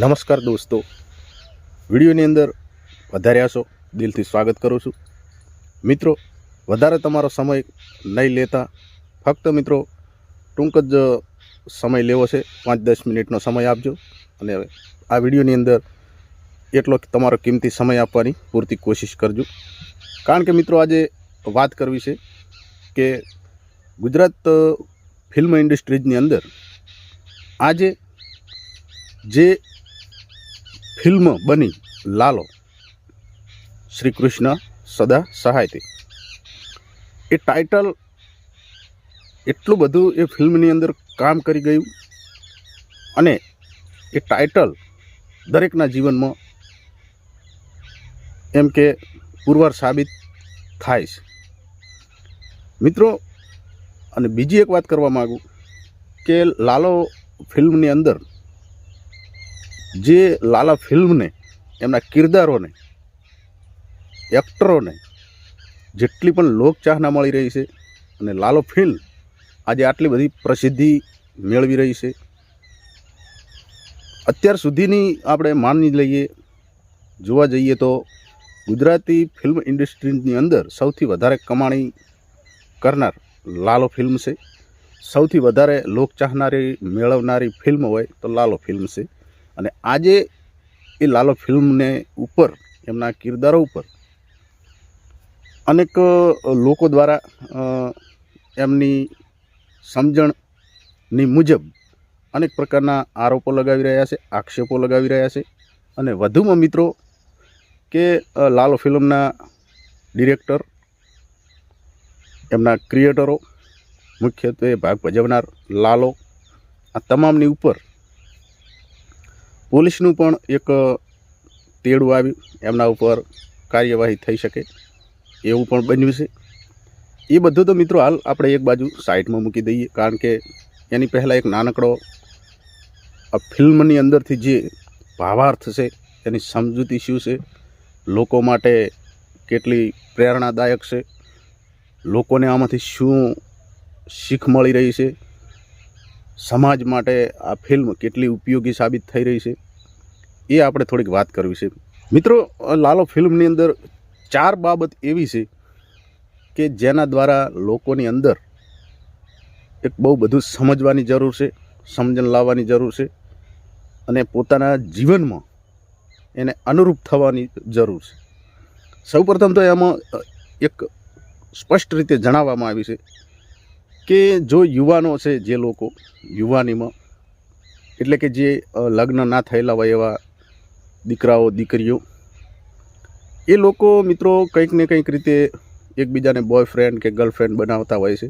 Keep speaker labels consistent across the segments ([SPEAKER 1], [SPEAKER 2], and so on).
[SPEAKER 1] નમસ્કાર દોસ્તો. વિડીયોની અંદર વધારે હશો, દિલથી સ્વાગત કરું છું. મિત્રો, વધારે તમારો સમય નહીં લેતા, ફક્ત મિત્રો, ટૂંક જ સમય લેવો છે. પાંચ દસ મિનિટનો સમય આપજો. અને આ વિડીયોની અંદર એટલો તમારો કિંમતી સમય આપવાની પૂરતી કોશિશ કરજો. કારણ કે મિત્રો, આજે વાત કરવી છે કે ગુજરાત ફિલ્મ ઇન્ડસ્ટ્રીઝની અંદર આજે જે ફિલ્મ બની લાલો. શ્રી કૃષ્ણ સદા સહાયથી. એ ટાઇટલ એટલું બધું એ ફિલ્મની અંદર કામ કરી ગયું અને એ ટાઇટલ દરેકના જીવનમાં એમ કે પુરવાર સાબિત થાય છે. મિત્રો, અને બીજી એક વાત કરવા માગું કે લાલો ફિલ્મની અંદર જે લાલા ફિલ્મને, એમના કિરદારોને, એક્ટરોને જેટલી પણ લોકચાહના મળી રહી છે અને લાલો ફિલ્મ આજે આટલી બધી પ્રસિદ્ધિ મેળવી રહી છે. અત્યાર સુધીની આપણે માની લઈએ, જોવા જઈએ તો ગુજરાતી ફિલ્મ ઇન્ડસ્ટ્રીની અંદર સૌથી વધારે કમાણી કરનાર લાલો ફિલ્મ છે. સૌથી વધારે લોકચાહનારી મેળવનારી ફિલ્મ હોય તો લાલો ફિલ્મ છે. અને આજે એ લાલો ફિલ્મને ઉપર, એમના કિરદારો ઉપર અનેક લોકો દ્વારા એમની સમજણની મુજબ અનેક પ્રકારના આરોપો લગાવી રહ્યા છે, આક્ષેપો લગાવી રહ્યા છે. અને વધુમાં મિત્રો કે લાલો ફિલ્મના ડિરેક્ટર, એમના ક્રિએટરો, મુખ્યત્વે ભાગ ભજવનાર લાલો, આ તમામની ઉપર પોલીસનું પણ એક તેડું આવ્યું એમના ઉપર કાર્યવાહી થઈ શકે એવું પણ બન્યું છે. એ બધું તો મિત્રો હાલ આપણે એક બાજુ સાઈડમાં મૂકી દઈએ, કારણ કે એની પહેલાં એક નાનકડો આ ફિલ્મની અંદરથી જે ભાવાર્થ છે, એની સમજૂતી શું છે, લોકો માટે કેટલી પ્રેરણાદાયક છે, લોકોને આમાંથી શું શીખ મળી રહી છે સમાજ માટે આ ફિલ્મ કેટલી ઉપયોગી સાબિત થઈ રહી છે, એ આપણે થોડીક વાત કરવી છે. મિત્રો, લાલો ફિલ્મની અંદર ચાર બાબત એવી છે કે જેના દ્વારા લોકોની અંદર એક બહુ બધું સમજવાની જરૂર છે, સમજણ લાવવાની જરૂર છે અને પોતાના જીવનમાં એને અનુરૂપ થવાની જરૂર છે. સૌપ્રથમ તો એમાં એક સ્પષ્ટ રીતે જણાવવામાં આવી છે કે જો યુવાનો છે જે લોકો, યુવાનીમાં, એટલે કે જે લગ્ન ના થયેલા હોય એવા દીકરાઓ, દીકરીઓ, એ લોકો મિત્રો કંઈક ને કંઈક રીતે એકબીજાને બોયફ્રેન્ડ કે ગર્લફ્રેન્ડ બનાવતા હોય છે.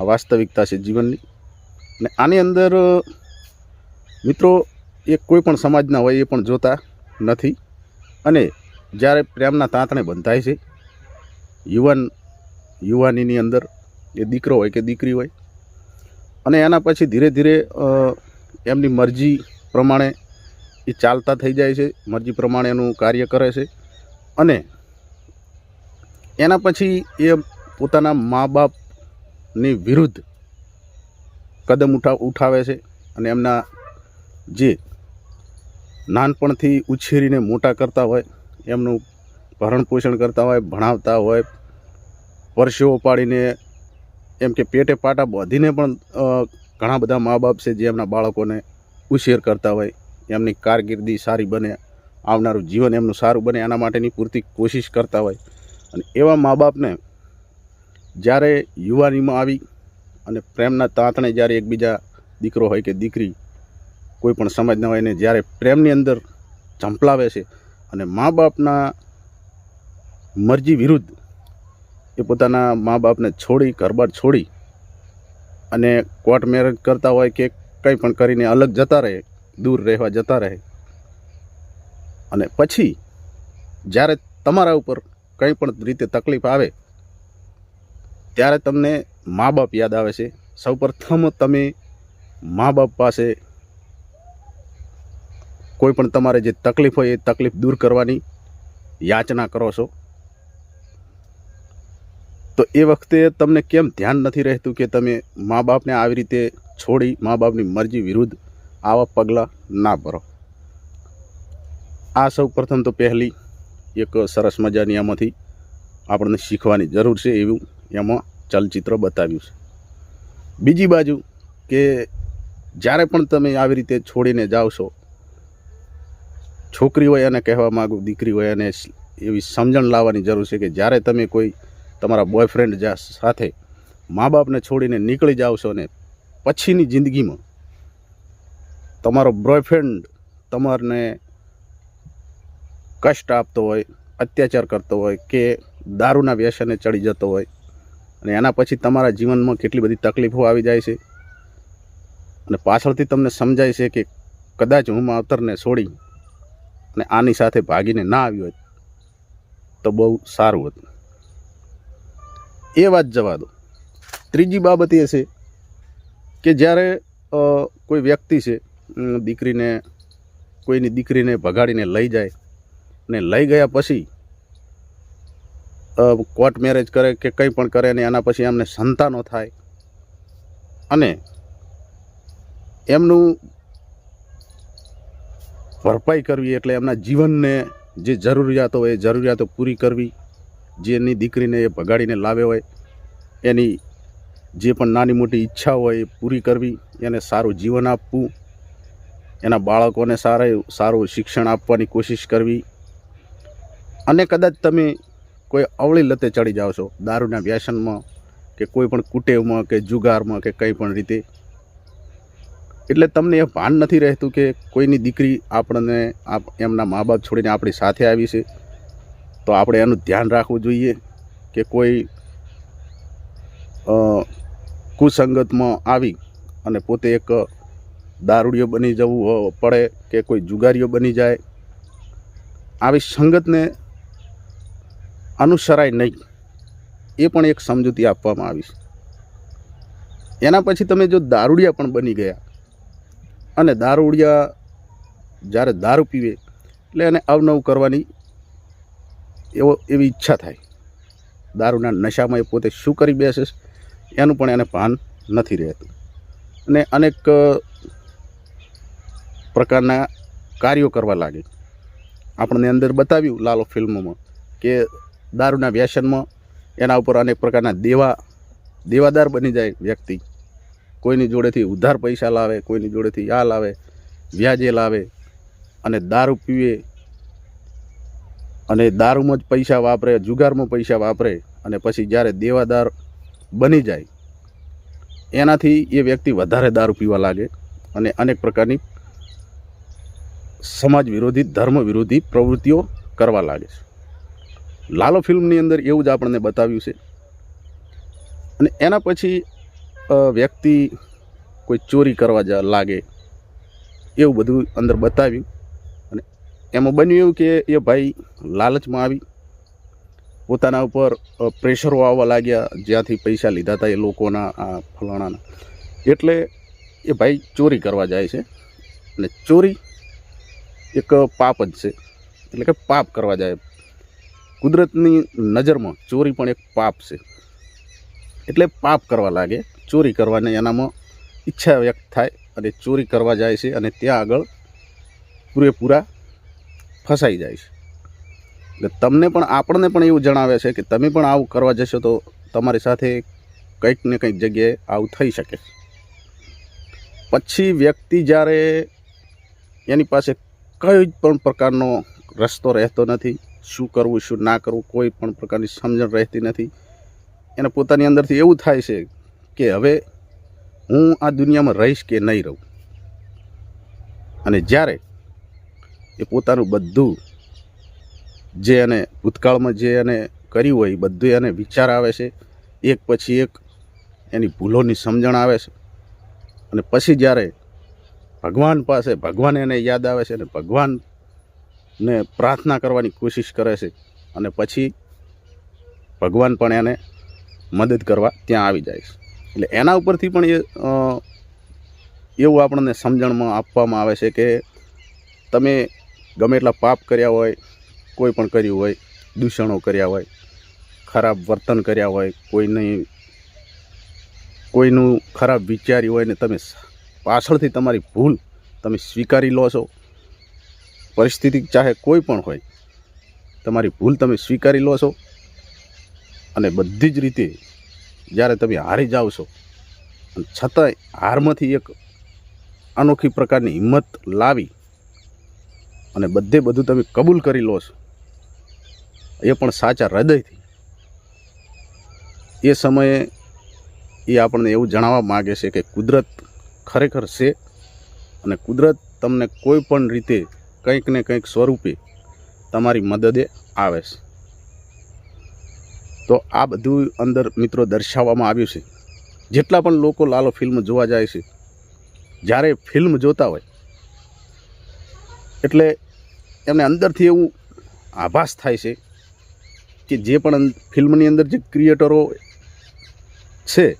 [SPEAKER 1] આ વાસ્તવિકતા છે જીવનની. અને આની અંદર મિત્રો, એ કોઈ પણ સમાજના હોય એ પણ જોતા નથી. અને જ્યારે પ્રેમના તાંતણે બંધાય છે, યુવાન, યુવાનીની અંદર એ દીકરો હોય કે દીકરી હોય. અને એના પછી ધીરે ધીરે એમની મરજી પ્રમાણે એ ચાલતા થઈ જાય છે, મરજી પ્રમાણે એનું કાર્ય કરે છે. અને એના પછી એ પોતાના મા બાપની વિરુદ્ધ કદમ ઉઠા, ઉઠાવે છે અને એમના જે નાનપણથી ઉછેરીને મોટા કરતા હોય, એમનું ભરણ પોષણ કરતા હોય, ભણાવતા હોય પરસેવો પાડીને એમ કે પેટે પાટા બાંધીને પણ ઘણા બધા મા બાપ છે જે એમના બાળકોને ઉછેર કરતા હોય, એમની કારકિર્દી સારી બને, આવનારું જીવન એમનું સારું બને એના માટેની પૂરતી કોશિશ કરતા હોય. અને એવા મા બાપને જ્યારે યુવાનીમાં આવી અને પ્રેમના તાંતણે જ્યારે એકબીજા દીકરો હોય કે દીકરી કોઈ પણ સમાજના હોય ને જ્યારે પ્રેમની અંદર ઝંપલાવે છે અને મા બાપના મરજી વિરુદ્ધ એ પોતાના મા બાપને છોડી, ઘરબાર છોડી અને કોર્ટ મેરેજ કરતા હોય કે કંઈ પણ કરીને અલગ જતા રહે, દૂર રહેવા જતા રહે. અને પછી જ્યારે તમારા ઉપર કંઈ પણ રીતે તકલીફ આવે, ત્યારે તમને મા બાપ યાદ આવે છે. સૌપ્રથમ તમે મા બાપ પાસે કોઈ પણ તમારે જે તકલીફ હોય એ તકલીફ દૂર કરવાની યાચના કરો છો. તો એ વખતે તમને કેમ ધ્યાન નથી રહેતું કે તમે મા બાપને આવી રીતે છોડી મા બાપની મરજી વિરુદ્ધ આવા પગલાં ના ભરો? આ સૌ પ્રથમ તો પહેલી એક સરસ મજાની આમાંથી આપણને શીખવાની જરૂર છે એવું એમાં ચલચિત્ર બતાવ્યું છે. બીજી બાજુ કે જ્યારે પણ તમે આવી રીતે છોડીને જાઓ છો, છોકરી હોય એને કહેવા માગું દીકરી હોય એને એવી સમજણ લાવવાની જરૂર છે કે જ્યારે તમે કોઈ તમારા બોયફ્રેન્ડ જા સાથે મા બાપને છોડીને નીકળી જાઓ છો ને પછીની જિંદગીમાં તમારો બોયફ્રેન્ડ તમારને કષ્ટ આપતો હોય, અત્યાચાર કરતો હોય કે દારૂના વ્યસને ચડી જતો હોય અને એના પછી તમારા જીવનમાં કેટલી બધી તકલીફો આવી જાય છે અને પાછળથી તમને સમજાય છે કે કદાચ હું માવતરને છોડી અને આની સાથે ભાગીને ના આવ્યો હોત તો બહુ સારું હતું. એ વાત જવા દો. ત્રીજી બાબત એ છે કે જ્યારે કોઈ વ્યક્તિ છે દીકરીને, કોઈની દીકરીને ભગાડીને લઈ જાય ને લઈ ગયા પછી કોર્ટ મેરેજ કરે કે કંઈ પણ કરે ને એના પછી એમને સંતાનો થાય અને એમનું ભરપાઈ કરવી એટલે એમના જીવનને જે જરૂરિયાતો હોય એ જરૂરિયાતો પૂરી કરવી જેની દીકરીને એ ભગાડીને લાવ્યો હોય, એની જે પણ નાની મોટી ઈચ્છા હોય એ પૂરી કરવી, એને સારું જીવન આપવું, એના બાળકોને સારા સારું શિક્ષણ આપવાની કોશિશ કરવી. અને કદાચ તમે કોઈ અવળી લતે ચડી જાઓ છો, દારૂના વ્યસનમાં કે કોઈ પણ કુટેવમાં કે જુગારમાં કે કંઈ પણ રીતે. એટલે તમને એ ભાન નથી રહેતું કે કોઈની દીકરી આપણને આપ એમના મા બાપ છોડીને આપણી સાથે આવી છે? તો આપણે એનું ધ્યાન રાખવું જોઈએ કે કોઈ કુસંગતમાં આવી અને પોતે એક દારૂડિયો બની જવું પડે કે કોઈ જુગારીઓ બની જાય, આવી સંગતને અનુસરાય નહીં. એ પણ એક સમજૂતી આપવામાં આવી એના પછી તમે જો દારૂડિયા પણ બની ગયા અને દારૂડિયા જ્યારે દારૂ પીવે એટલે એને અવનવું કરવાની એવો એવી ઈચ્છા થાય. દારૂના નશામાં એ પોતે શું કરી બેસે એનું પણ એને ભાન નથી રહેતું. અને અનેક પ્રકારના કાર્યો કરવા લાગે આપણને અંદર બતાવ્યું લાલો ફિલ્મોમાં કે દારૂના વ્યસનમાં એના ઉપર અનેક પ્રકારના દેવા, દેવાદાર બની જાય વ્યક્તિ. કોઈની જોડેથી ઉધાર પૈસા લાવે, કોઈની જોડેથી આ લાવે, વ્યાજે લાવે અને દારૂ પીવે અને દારૂમાં જ પૈસા વાપરે, જુગારમાં પૈસા વાપરે અને પછી જ્યારે દેવાદાર બની જાય, એનાથી એ વ્યક્તિ વધારે દારૂ પીવા લાગે અને અનેક પ્રકારની સમાજ વિરોધી, ધર્મ વિરોધી પ્રવૃત્તિઓ કરવા લાગે છે. લાલો ફિલ્મની અંદર એવું જ આપણને બતાવ્યું છે. અને એના પછી વ્યક્તિ કોઈ ચોરી કરવા લાગે એવું બધું અંદર બતાવ્યું. એમાં બન્યું એવું કે એ ભાઈ લાલચમાં આવી. પોતાના ઉપર પ્રેશરો આવવા લાગ્યા, જ્યાંથી પૈસા લીધા હતા એ લોકોના, આ ફલાણાના. એટલે એ ભાઈ ચોરી કરવા જાય છે. અને ચોરી એક પાપ જ છે. એટલે કે પાપ કરવા જાય. કુદરતની નજરમાં ચોરી પણ એક પાપ છે. એટલે પાપ કરવા લાગે. ચોરી કરવાની એનામાં ઈચ્છા વ્યક્ત થાય અને ચોરી કરવા જાય છે અને ત્યાં આગળ પૂરેપૂરા ફસાઈ જાય છે. એટલે તમને પણ, આપણને પણ એવું જણાવે છે કે તમે પણ આવું કરવા જશો તો તમારી સાથે કંઈક ને કંઈક જગ્યાએ આવું થઈ શકે પછી વ્યક્તિ જ્યારે એની પાસે કઈ પણ પ્રકારનો રસ્તો રહેતો નથી, શું કરવું, શું ના કરવું, કોઈ પણ પ્રકારની સમજણ રહેતી નથી, એને પોતાની અંદરથી એવું થાય છે કે હવે હું આ દુનિયામાં રહીશ કે નહીં રહું. અને જ્યારે એ પોતાનું બધું જે એને ભૂતકાળમાં જે એને કર્યું હોય, એ બધું એને વિચાર આવે છે. એક પછી એક એની ભૂલોની સમજણ આવે છે. અને પછી જ્યારે ભગવાન પાસે, ભગવાન એને યાદ આવે છે અને ભગવાનને પ્રાર્થના કરવાની કોશિશ કરે છે અને પછી ભગવાન પણ એને મદદ કરવા ત્યાં આવી જાય છે. એટલે એના ઉપરથી પણ એ એવું આપણને સમજણમાં આપવામાં આવે છે કે તમે ગમે એટલા પાપ કર્યા હોય, કોઈ પણ કર્યું હોય, દૂષણો કર્યા હોય, ખરાબ વર્તન કર્યા હોય, કોઈની, કોઈનું ખરાબ વિચાર્યું હોય ને તમે પાછળથી તમારી ભૂલ તમે સ્વીકારી લો છો, પરિસ્થિતિ ચાહે કોઈ પણ હોય, તમારી ભૂલ તમે સ્વીકારી લો છો અને બધી જ રીતે જ્યારે તમે હારી જાઓ છો છતાંય હારમાંથી એક અનોખી પ્રકારની હિંમત લાવી અને બધે બધું તમે કબૂલ કરી લો છો. એ પણ સાચા હૃદયથી. એ સમયે એ આપણને એવું જણાવવા માગે છે કે કુદરત ખરેખર છે અને કુદરત તમને કોઈ પણ રીતે કંઈક ને કંઈક સ્વરૂપે તમારી મદદે આવે છે. તો આ બધું અંદર મિત્રો દર્શાવવામાં આવ્યું છે. જેટલા પણ લોકો લાલો ફિલ્મ જોવા જાય છે, જ્યારે ફિલ્મ જોતા હોય, એટલે એમને અંદરથી એવું આભાસ થાય છે કે જે પણ ફિલ્મની અંદર જે ક્રિએટરો છે,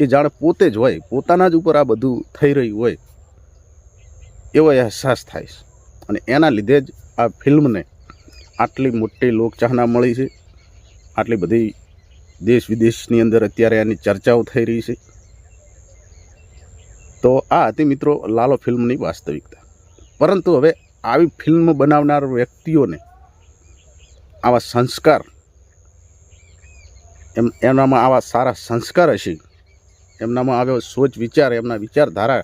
[SPEAKER 1] એ જાણે પોતે જ હોય, પોતાના જ ઉપર આ બધું થઈ રહ્યું હોય, એવો અહેસાસ થાય છે. અને એના લીધે જ આ ફિલ્મને આટલી મોટી લોકચાહના મળી છે. આટલી બધી દેશ વિદેશની અંદર અત્યારે આની ચર્ચાઓ થઈ રહી છે. તો આ હતી મિત્રો લાલો ફિલ્મની વાસ્તવિકતા. પરંતુ હવે આવી ફિલ્મ બનાવનાર વ્યક્તિઓને આવા સંસ્કાર, એમ એમનામાં આવા સારા સંસ્કાર હશે, એમનામાં આવ્યો સોચ, વિચાર, એમના વિચારધારા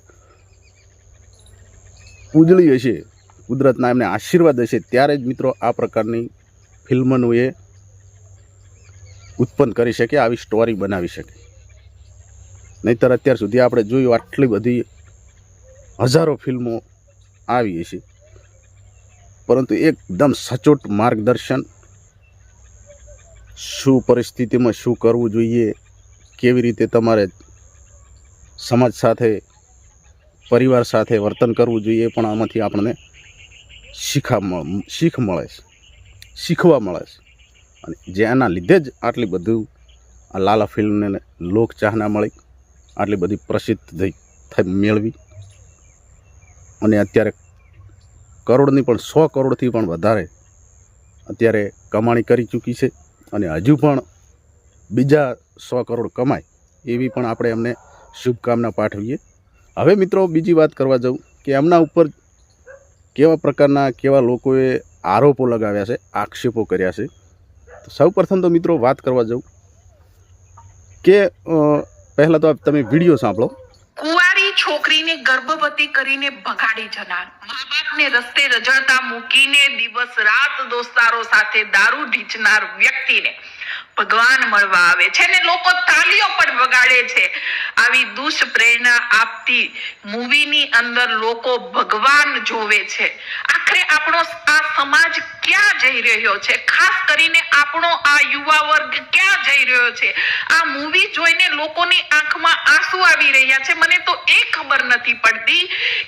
[SPEAKER 1] ઉજળી હશે, કુદરતના એમને આશીર્વાદ હશે, ત્યારે જ મિત્રો આ પ્રકારની ફિલ્મનું એ ઉત્પન્ન કરી શકે, આવી સ્ટોરી બનાવી શકે. નહીંતર અત્યાર સુધી આપણે જોયું આટલી બધી હજારો ફિલ્મો આવી હશે. પરંતુ એકદમ સચોટ માર્ગદર્શન શું પરિસ્થિતિમાં શું કરવું જોઈએ, કેવી રીતે તમારે સમાજ સાથે, પરિવાર સાથે વર્તન કરવું જોઈએ પણ આમાંથી આપણને શીખા શીખ મળે છે, શીખવા મળે છે. અને જેના લીધે જ આટલી બધું આ લાલા ફિલ્મને લોક ચાહના મળી, આટલી બધી પ્રસિદ્ધ થઈ મેળવી. અને અત્યારે કરોડની પણ સો કરોડથી પણ વધારે અત્યારે કમાણી કરી ચૂકી છે અને હજુ પણ બીજા સો કરોડ કમાય એવી પણ આપણે એમને શુભકામના પાઠવીએ. હવે મિત્રો બીજી વાત કરવા જાઉં કે એમના ઉપર કેવા પ્રકારના કેવા લોકોએ આરોપો લગાવ્યા છે, આક્ષેપો કર્યા છે. સૌ પ્રથમ તો મિત્રો વાત કરવા જાઉં કે પહેલાં તો તમે વીડિયો સાંભળો.
[SPEAKER 2] છોકરીને ગર્ભવતી કરીને ભગાડી જનાર. મા બાપને રસ્તે રજળતા મૂકીને દિવસ રાત દોસ્તારો સાથે દારૂ ઢીંચનાર વ્યક્તિને ભગવાન મળવા આવે છે ને લોકો તાલીઓ પણ વગાડે છે. આવી દુષ્પ્રેરણા આપતી મૂવીની અંદર લોકો ભગવાન જોવે છે. આખરે આપણો આ સમાજ ક્યાં જઈ રહ્યો છે? ખાસ કરીને આપણો આ યુવા વર્ગ ક્યાં જઈ રહ્યો છે? આ મૂવી જોઈને લોકોની આંખમાં આંસુ આવી રહ્યા છે. મને તો એ ખબર નથી પડતી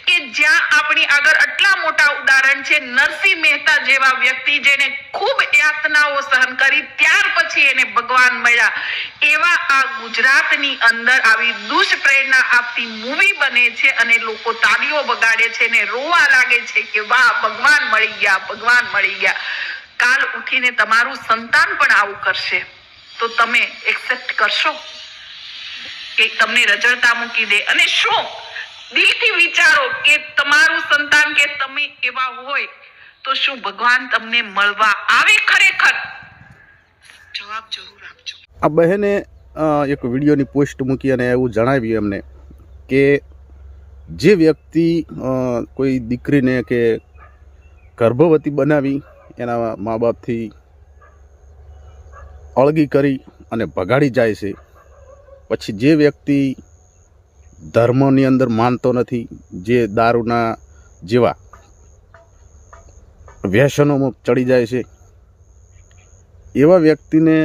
[SPEAKER 2] કે જ્યાં આપણી આગળ આટલા મોટા ઉદાહરણ છે, નરસિંહ મહેતા જેવા વ્યક્તિ જેને ખૂબ યાતનાઓ સહન કરી, ત્યાર પછી એને ભગવાન મળ્યા. એવા આ ગુજરાતની અંદર આવી દુષ્પ્રેરણા આપતી મૂવી બને છે અને લોકો તાળીઓ વગાડે છે ને રોવા લાગે છે કે વાહ, ભગવાન મળી ગયા, ભગવાન મળી ગયા. કાલ ઉઠીને તમારું સંતાન પણ આવું કરશે. તો તમે એક્સેપ્ટ કરશો કે તમને રજળતા મૂકી દે. અને શું? દિલથી વિચારો કે તમારું સંતાન કે તમે એવા હોય તો શું ભગવાન તમને મળવા આવે ખરેખર? જવાબ જરૂર આપજો.
[SPEAKER 1] આ બહેને એક વિડીયોની પોસ્ટ મૂકી અને એવું જણાવ્યું એમને કે જે વ્યક્તિ કોઈ દીકરીને કે ગર્ભવતી બનાવી એના મા બાપથી અળગી કરી અને ભગાડી જાય છે. પછી જે વ્યક્તિ ધર્મની અંદર માનતો નથી, જે દારૂના જેવા વ્યસનોમાં ચડી જાય છે, એવા વ્યક્તિને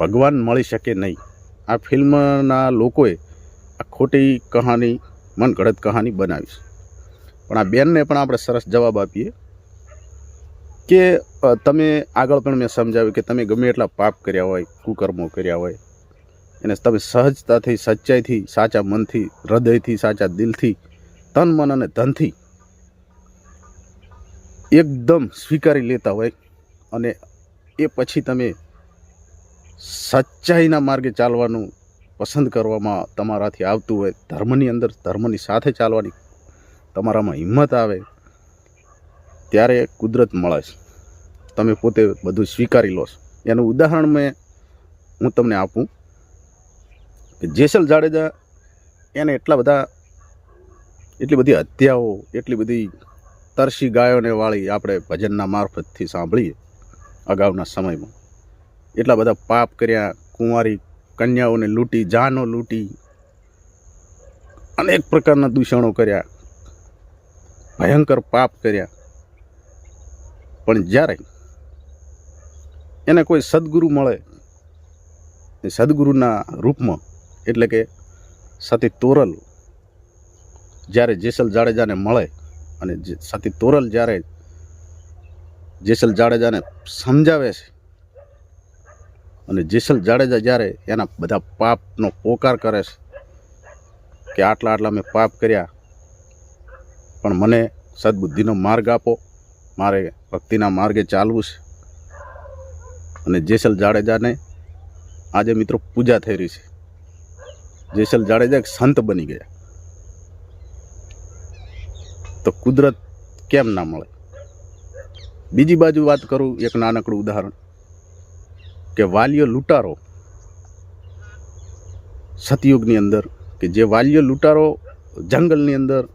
[SPEAKER 1] ભગવાન મળી શકે નહીં. આ ફિલ્મના લોકોએ આ ખોટી કહાની, મનગઢત કહાની બનાવી છે. પણ આ બેનને પણ આપણે સરસ જવાબ આપીએ. કે તમે આગળ પણ મેં સમજાવ્યું કે તમે ગમે એટલા પાપ કર્યા હોય, કુકર્મો કર્યા હોય, એને તમે સહજતાથી, સચ્ચાઈથી, સાચા મનથી, હૃદયથી, સાચા દિલથી, તન, મન અને ધનથી એકદમ સ્વીકારી લેતા હોય અને એ પછી તમે સચ્ચાઈના માર્ગે ચાલવાનું પસંદ કરવામાં તમારાથી આવતું હોય, ધર્મની અંદર ધર્મની સાથે ચાલવાની તમારામાં હિંમત આવે ત્યારે કુદરત મળે છે. તમે પોતે બધું સ્વીકારી લો છો. એનું ઉદાહરણ મેં હું તમને આપું કે જેસલ જાડેજા એને એટલા બધા, એટલી બધી હત્યાઓ, એટલી બધી તરસી ગાયોને વાળી આપણે ભજનના મારફતથી સાંભળીએ અગાઉના સમયમાં. એટલા બધા પાપ કર્યા, કુંવારી કન્યાઓને લૂંટી, જાનો લૂંટી, અનેક પ્રકારના દૂષણો કર્યા, ભયંકર પાપ કર્યા. પણ જ્યારે એને કોઈ સદગુરુ મળે, એ સદગુરુના રૂપમાં, એટલે કે સતી તોરલ જ્યારે જેસલ જાડેજાને મળે અને સતી તોરલ જ્યારે જેસલ જાડેજાને સમજાવે છે અને જેસલ જાડેજા જ્યારે એના બધા પાપનો પોકાર કરે છે કે આટલા આટલા મેં પાપ કર્યા, પણ મને સદબુદ્ધિનો માર્ગ આપો, મારે ભક્તિના માર્ગે ચાલવું છે. અને જેસલ જાડેજાને આજે મિત્રો પૂજા થઈ રહી છે. જેસલ જાડેજા એક સંત બની ગયા. તો કુદરત કેમ ના મળે? બીજી બાજુ વાત કરું એક નાનકડું ઉદાહરણ. કે વાલીઓ લૂંટારો. સતયુગની અંદર કે જે વાલીઓ લૂંટારો જંગલની અંદર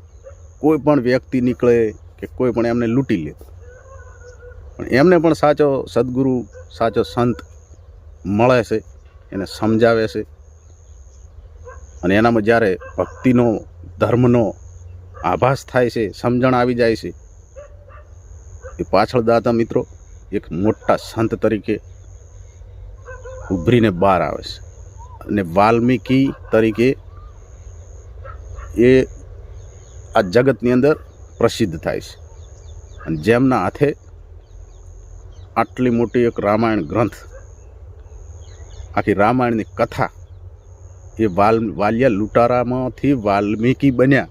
[SPEAKER 1] કોઈ પણ વ્યક્તિ નીકળે કે કોઈ પણ એમને લૂંટી લે. પણ એમને પણ સાચો સદગુરુ, સાચો સંત મળે છે, એને સમજાવે છે. અને એનામાં જ્યારે ભક્તિનો, ધર્મનો આભાસ થાય છે, સમજણ આવી જાય છે, એ પાછળ દાતા મિત્રો એક મોટા સંત તરીકે ઉભરીને બહાર આવે છે. અને વાલ્મીકી તરીકે એ આ જગતની અંદર પ્રસિદ્ધ થાય છે. અને જેમના હાથે આટલી મોટી એક રામાયણ ગ્રંથ. આખી રામાયણની કથા એ વાલ, વાલિયા લૂંટારામાંથી વાલ્મીકી બન્યા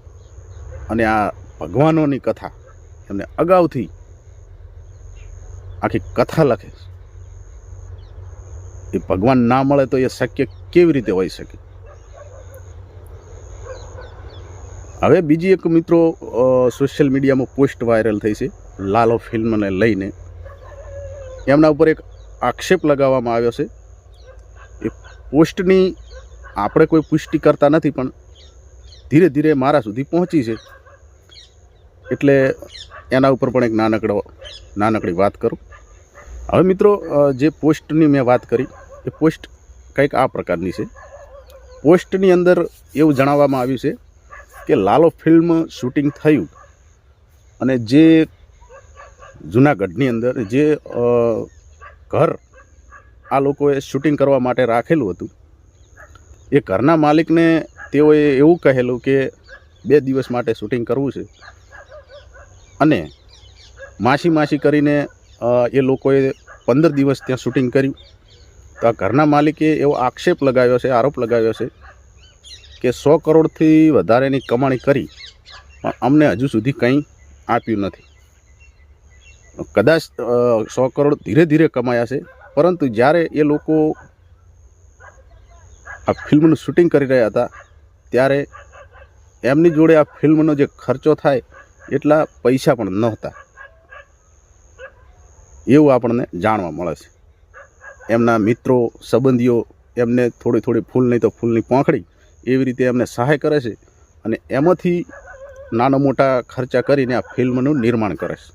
[SPEAKER 1] અને આ ભગવાનોની કથા એમને અગાઉથી આખી કથા લખે એ ભગવાન ના મળે તો એ શક્ય કેવી રીતે હોઈ શકે? હવે બીજી એક મિત્રો સોશિયલ મીડિયામાં પોસ્ટ વાયરલ થઈ છે, લાલો ફિલ્મને લઈને. એમના ઉપર એક આક્ષેપ લગાવવામાં આવ્યો છે. એ પોસ્ટની આપણે કોઈ પુષ્ટિ કરતા નથી, પણ ધીરે ધીરે મારા સુધી પહોંચી છે. એટલે એના ઉપર પણ એક નાનકડો, નાનકડી વાત કરું. હવે મિત્રો જે પોસ્ટની મેં વાત કરી, એ પોસ્ટ કંઈક આ પ્રકારની છે. પોસ્ટની અંદર એવું જણાવવામાં આવ્યું છે કે લાલો ફિલ્મ શૂટિંગ થયું અને જે જુનાગઢની અંદર જે ઘર આ લોકોએ શૂટિંગ કરવા માટે રાખેલું હતું, એ ઘરના માલિકને તેઓએ એવું કહેલું કે બે દિવસ માટે શૂટિંગ કરવું છે. અને માસી માસી કરીને એ લોકોએ પંદર દિવસ ત્યાં શૂટિંગ કર્યું. તો આ ઘરના માલિકે એવો આક્ષેપ લગાવ્યો છે, આરોપ લગાવ્યો છે કે સો કરોડથી વધારેની કમાણી કરી, પણ અમને હજુ સુધી કંઈ આપ્યું નથી. કદાચ સો કરોડ ધીરે ધીરે કમાયા છે. પરંતુ જ્યારે એ લોકો આ ફિલ્મનું શૂટિંગ કરી રહ્યા હતા, ત્યારે એમની જોડે આ ફિલ્મનો જે ખર્ચો થાય, એટલા પૈસા પણ નહોતા. એવું આપણને જાણવા મળે છે. એમના મિત્રો, સંબંધીઓ એમને થોડી થોડી ફૂલ નહીં તો ફૂલની પાંખડી એવી રીતે એમને સહાય કરે છે અને એમાંથી નાના મોટા ખર્ચા કરીને આ ફિલ્મનું નિર્માણ કરે છે.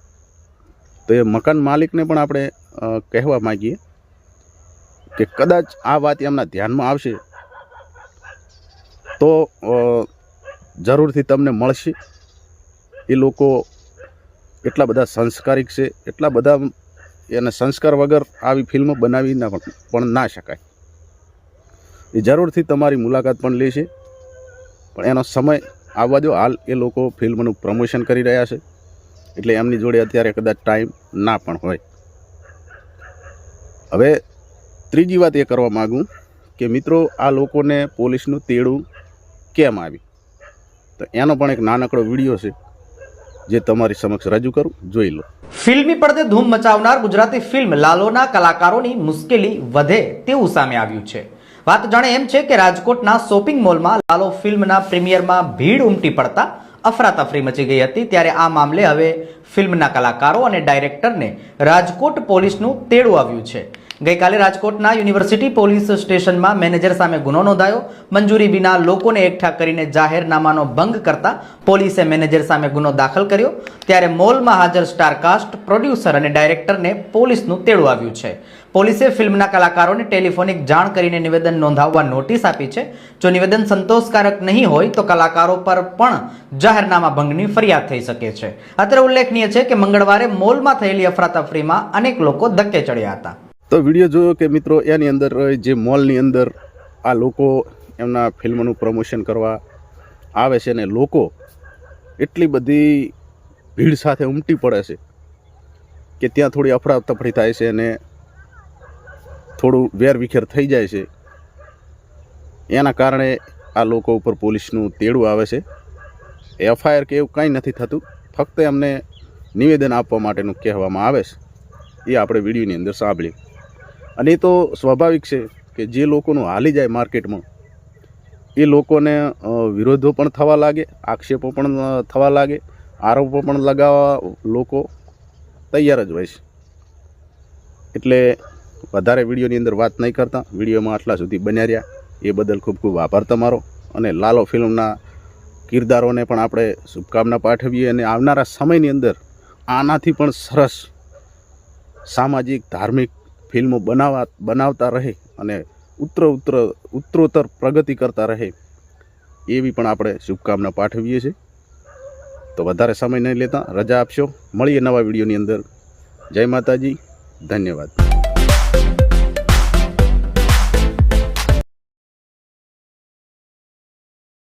[SPEAKER 1] તો એ મકાન માલિકને પણ આપણે કહેવા માગીએ કે કદાચ આ વાત એમના ધ્યાનમાં આવશે તો જરૂરથી તમને મળશે. એ લોકો એટલા બધા સંસ્કારિક છે, એટલા બધા એને સંસ્કાર વગર આવી ફિલ્મ બનાવી પણ ના શકાય. એ જરૂરથી તમારી મુલાકાત પણ લેશે. પણ એનો સમય આવવા દો હાલ એ લોકો ફિલ્મનું પ્રમોશન કરી રહ્યા છે. એટલે એમની જોડે અત્યારે કદાચ ટાઈમ ના પણ હોય. હવે ત્રીજી વાત એ કરવા માગું કે મિત્રો, આ લોકોને પોલીસનું તેડું કેમ આવી? તો એનો પણ એક નાનકડો વીડિયો છે જે તમારી સમક્ષ રજૂ કરું. જોઈ લો.
[SPEAKER 3] ફિલ્મી પડદે ધૂમ મચાવનાર ગુજરાતી ફિલ્મ લાલોના કલાકારોની મુશ્કેલી વધે તેવું સામે આવ્યું છે. વાત જાણે એમ છે કે રાજકોટના શોપિંગ મોલમાં લાલો ફિલ્મના પ્રીમિયરમાં ભીડ ઉમટી પડતા અફરાતફરી મચી ગઈ હતી ત્યારે આ મામલે હવે ફિલ્મના કલાકારો અને ડાયરેક્ટરને રાજકોટ પોલીસનું તેડું આવ્યું છે. ગઈકાલે રાજકોટના યુનિવર્સિટી પોલીસ સ્ટેશનમાં મેનેજર સામે ગુનો નોંધાયો. મંજૂરી વિના લોકોને એકઠા કરીને જાહેરનામાનો ભંગ કરતા પોલીસે મેનેજર સામે ગુનો દાખલ કર્યો. ત્યારે મોલમાં હાજર સ્ટારકાસ્ટ, પ્રોડ્યુસર અને ડાયરેક્ટરને પોલીસનું તેડું આવ્યું છે. પોલીસે ફિલ્મના કલાકારોને ટેલિફોનિક જાણ કરીને નિવેદન નોંધાવવા નોટિસ આપી છે. જો નિવેદન સંતોષકારક નહીં હોય, તો કલાકારો પર પણ જાહેરનામા ભંગની ફરિયાદ થઈ શકે છે. અત્રે ઉલ્લેખનીય છે કે મંગળવારે મોલમાં થયેલી અફરાતફરીમાં અનેક લોકો ધક્કે ચડ્યા હતા.
[SPEAKER 1] તો વીડિયો જોયો કે મિત્રો, એની અંદર જે મોલની અંદર આ લોકો એમના ફિલ્મનું પ્રમોશન કરવા આવે છે ને લોકો એટલી બધી ભીડ સાથે ઉમટી પડે છે કે ત્યાં થોડી અફરાતફરી થાય છે અને થોડું વેરવિખેર થઈ જાય છે. એના કારણે આ લોકો ઉપર પોલીસનું તેડું આવે છે. એફઆઈઆર કે એવું કંઈ નથી થતું. ફક્ત એમને નિવેદન આપવા માટેનું કહેવામાં આવે છે. એ આપણે વિડીયોની અંદર સાંભળીએ અને એ તો સ્વાભાવિક છે કે જે લોકોનું હાલી જાય માર્કેટમાં, એ લોકોને વિરોધો પણ થવા લાગે, આક્ષેપો પણ થવા લાગે, આરોપો પણ લગાવવા લોકો તૈયાર જ હોય છે. એટલે વધારે વિડીયોની અંદર વાત નહીં કરતા. વિડીયોમાં આટલા સુધી બન્યા રહ્યા. એ બદલ ખૂબ ખૂબ આભાર તમારો. અને લાલો ફિલ્મના કિરદારોને પણ આપણે શુભકામના પાઠવીએ અને આવનારા સમયની અંદર આનાથી પણ સરસ સામાજિક, ધાર્મિક ફિલ્મો બનાવવા બનાવતા રહે અને ઉત્તર ઉત્તર, ઉત્તરોત્તર પ્રગતિ કરતા રહે એવી પણ આપણે શુભકામના પાઠવીએ છીએ. તો વધારે સમય નહીં લેતા, રજા આપશો. મળીએ નવા વિડીયોની અંદર. જય માતાજી. ધન્યવાદ.